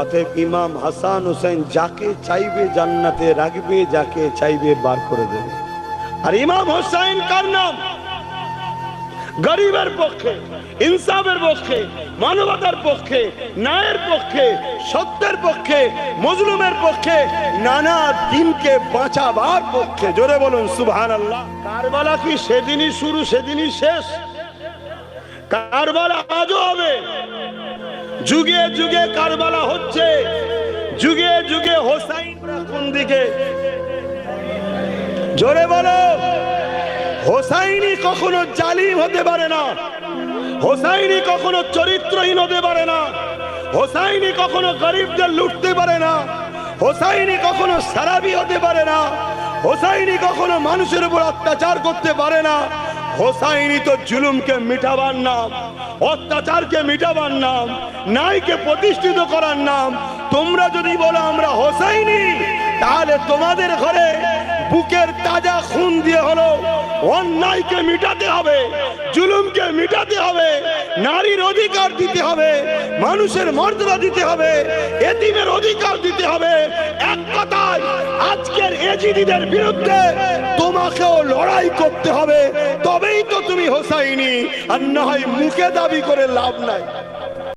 অতএব ইমাম হাসান হোসেন যাকে চাইবে জান্নাতে রাখবে, যাকে চাইবে বার করে দেবে। আর ইমাম হোসেন কার নাম? গরিবের পক্ষে, ইনসাফের পক্ষে, মানবতার পক্ষে, ন্যায়ের পক্ষে, সত্যের পক্ষে, মজলুমের পক্ষে, নানা দিনকে বাঁচাবার পক্ষে। জোরে বলুন সুবহান আল্লাহ কারবালা কি সেদিনই শুরু, সেদিনই শেষ? কারবালা আজও হবে। যুগে যুগে কারবালা হচ্ছে। যুগে যুগে হোসাইনরা কোন দিকে? জোরে বলো। হোসাইনি কখনো জালিম হতে পারে না। হোসাইনি কখনো চরিত্রহীন হতে পারে না। হোসাইনি কখনো গরিবদের লুটতে পারে না। হোসাইনি কখনো সারাবি হতে পারে না। হোসাইনি কখনো মানুষের উপর অত্যাচার করতে পারে না। হোসাইনি তো জুলুমকে মিটাবার নাম, অত্যাচারকে মিটাবার নাম নাইকে প্রতিষ্ঠিত করার নাম। তোমরা যদি বলো আমরা হোসাইনি, তাহলে তোমাদের ঘরে বুকের তাজা খুন দিয়ে হলো। অন্যায়কে মিটাতে হবে, জুলুমকে মিটাতে হবে, নারীর অধিকার দিতে হবে। মানুষের মর্যাদা দিতে হবে, এতিমের অধিকার দিতে হবে। এক কথায়, আজকের এজিদিদের বিরুদ্ধে তোমাকেও লড়াই করতে হবে। তবেই তো তুমি হোসাইনি, আর না হয় মুখে দাবি করে লাভ নাই।